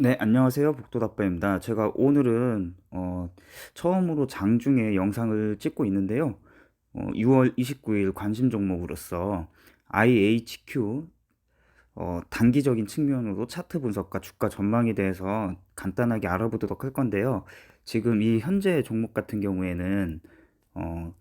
네, 안녕하세요. 복도다빠입니다. 제가 오늘은 어, 처음으로 장중에 영상을 찍고 있는데요. 어, 6월 29일 관심 종목으로서 IHQ 어, 단기적인 측면으로 차트 분석과 주가 전망에 대해서 간단하게 알아보도록 할 건데요. 지금 이 현재 종목 같은 경우에는 어,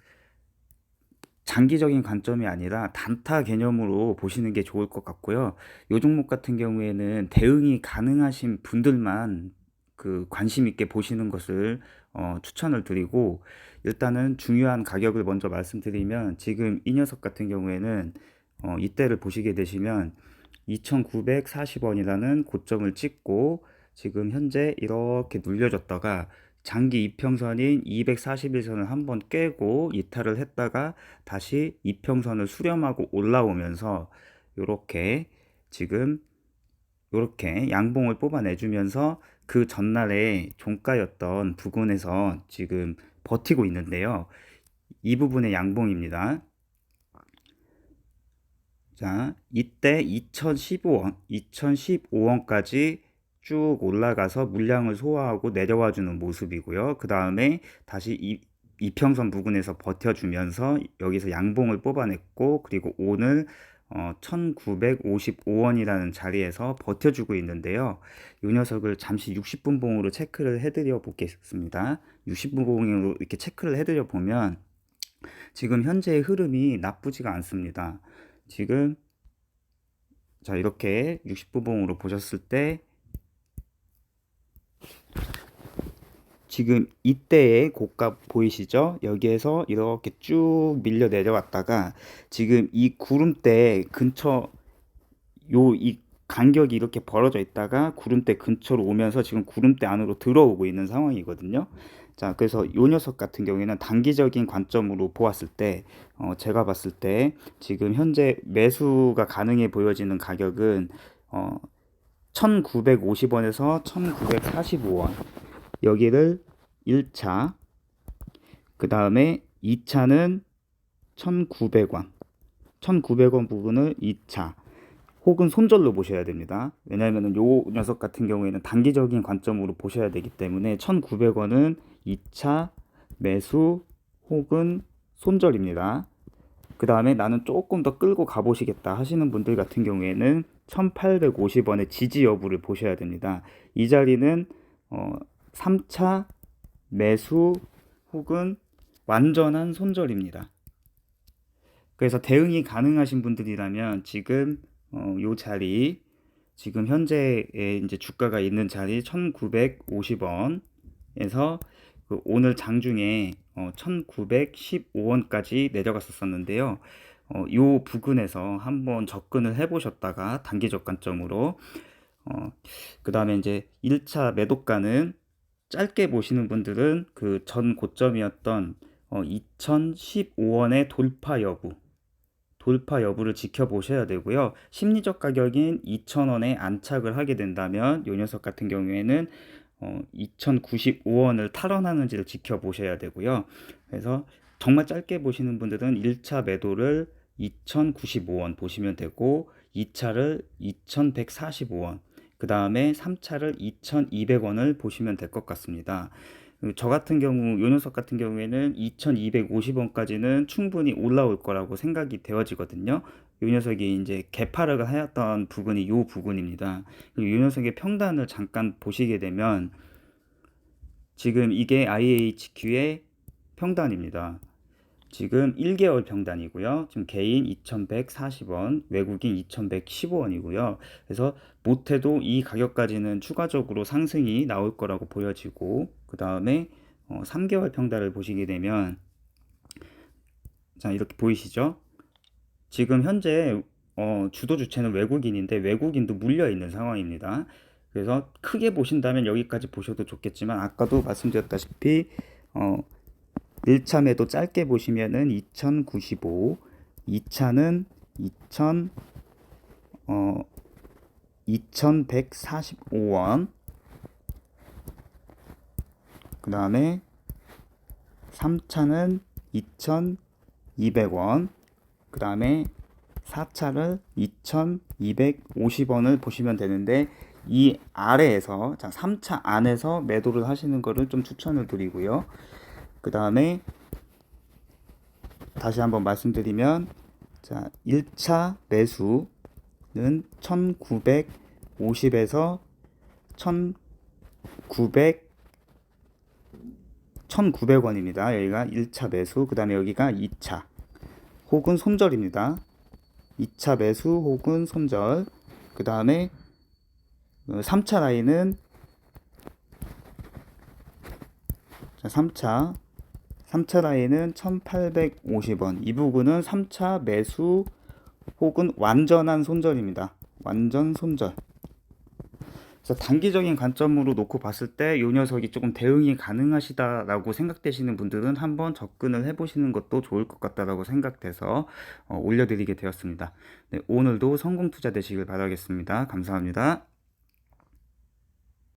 장기적인 관점이 아니라 단타 개념으로 보시는 게 좋을 것 같고요. 요 종목 같은 경우에는 대응이 가능하신 분들만 그 관심 있게 보시는 것을 어, 추천을 드리고 일단은 중요한 가격을 먼저 말씀드리면 지금 이 녀석 같은 경우에는 어, 이때를 보시게 되시면 2,940원이라는 고점을 찍고 지금 현재 이렇게 눌려졌다가 장기 이평선인 241선을 한번 깨고 이탈을 했다가 다시 이평선을 수렴하고 올라오면서 이렇게 지금 이렇게 양봉을 뽑아내주면서 그 전날에 종가였던 부근에서 지금 버티고 있는데요. 이 부분의 양봉입니다. 자, 이때 2015원, 2015원까지 쭉 올라가서 물량을 소화하고 내려와 주는 모습이고요. 그 다음에 다시 이, 이평선 부근에서 버텨주면서 여기서 양봉을 뽑아냈고 그리고 오늘 어, 1955원이라는 자리에서 버텨주고 있는데요. 이 녀석을 잠시 60분 봉으로 체크를 해드려 보겠습니다. 60분 봉으로 이렇게 체크를 해드려 보면 지금 현재의 흐름이 나쁘지가 않습니다. 지금 자 이렇게 60분 봉으로 보셨을 때 지금 이때의 고가 보이시죠? 여기에서 이렇게 쭉 밀려 내려왔다가 지금 이 구름대 근처 요 이 간격이 이렇게 벌어져 있다가 구름대 근처로 오면서 지금 구름대 안으로 들어오고 있는 상황이거든요. 자, 그래서 요 녀석 같은 경우에는 단기적인 관점으로 보았을 때, 어, 제가 봤을 때 지금 현재 매수가 가능해 보여지는 가격은 어, 1950원에서 1945원. 여기를 1차, 그 다음에 2차는 1900원, 1900원 부분을 2차, 혹은 손절로 보셔야 됩니다. 왜냐하면 요 녀석 같은 경우에는 단기적인 관점으로 보셔야 되기 때문에 1900원은 2차 매수 혹은 손절입니다. 그 다음에 나는 조금 더 끌고 가보시겠다 하시는 분들 같은 경우에는 1850원의 지지 여부를 보셔야 됩니다. 이 자리는 어, 3차 매수 혹은 완전한 손절입니다. 그래서 대응이 가능하신 분들이라면 지금 어, 요 자리 지금 현재의 이제 주가가 있는 자리 1950원에서 그 오늘 장중에 어, 1915원까지 내려갔었었는데요. 어, 요 부근에서 한번 접근을 해보셨다가 단기적 관점으로 어, 그 다음에 이제 1차 매도가는 짧게 보시는 분들은 그 전 고점이었던 어, 2015원의 돌파 여부 돌파 여부를 지켜보셔야 되고요. 심리적 가격인 2,000원에 안착을 하게 된다면 요 녀석 같은 경우에는 어, 2,095원을 탈환하는지를 지켜보셔야 되고요. 그래서 정말 짧게 보시는 분들은 1차 매도를 2,095원 보시면 되고 2차를 2,145원 그 다음에 3차를 2,200원을 보시면 될 것 같습니다. 저 같은 경우 요 녀석 같은 경우에는 2250원까지는 충분히 올라올 거라고 생각이 되어지거든요. 요 녀석이 이제 개파락을 하였던 부분이 요 부분입니다. 요 녀석의 평단을 잠깐 보시게 되면 지금 이게 IHQ의 평단입니다. 지금 1개월 평단이고요. 지금 개인 2140원, 외국인 2115원이고요. 그래서 못해도 이 가격까지는 추가적으로 상승이 나올 거라고 보여지고 그 다음에 어, 3개월 평단을 보시게 되면 자 이렇게 보이시죠? 지금 현재 어, 주도 주체는 외국인인데 외국인도 물려 있는 상황입니다. 그래서 크게 보신다면 여기까지 보셔도 좋겠지만 아까도 말씀드렸다시피 어, 1차 매도 짧게 보시면은 2095, 2차는 2000, 어, 2145원, 그 다음에 3차는 2200원, 그 다음에 4차를 2250원을 보시면 되는데 이 아래에서 자 3차 안에서 매도를 하시는 거를 좀 추천을 드리고요. 그 다음에 다시 한번 말씀드리면 자 1차 매수는 1950에서 1900 1900원입니다. 여기가 1차 매수, 그 다음에 여기가 2차 혹은 손절입니다. 2차 매수 혹은 손절, 그 다음에 3차 라인은 자, 3차 3차 라인은 1850원. 이 부분은 3차 매수 혹은 완전한 손절입니다. 완전 손절. 그래서 단기적인 관점으로 놓고 봤을 때 이 녀석이 조금 대응이 가능하시다라고 생각되시는 분들은 한번 접근을 해보시는 것도 좋을 것 같다라고 생각돼서 어, 올려드리게 되었습니다. 네, 오늘도 성공 투자 되시길 바라겠습니다. 감사합니다.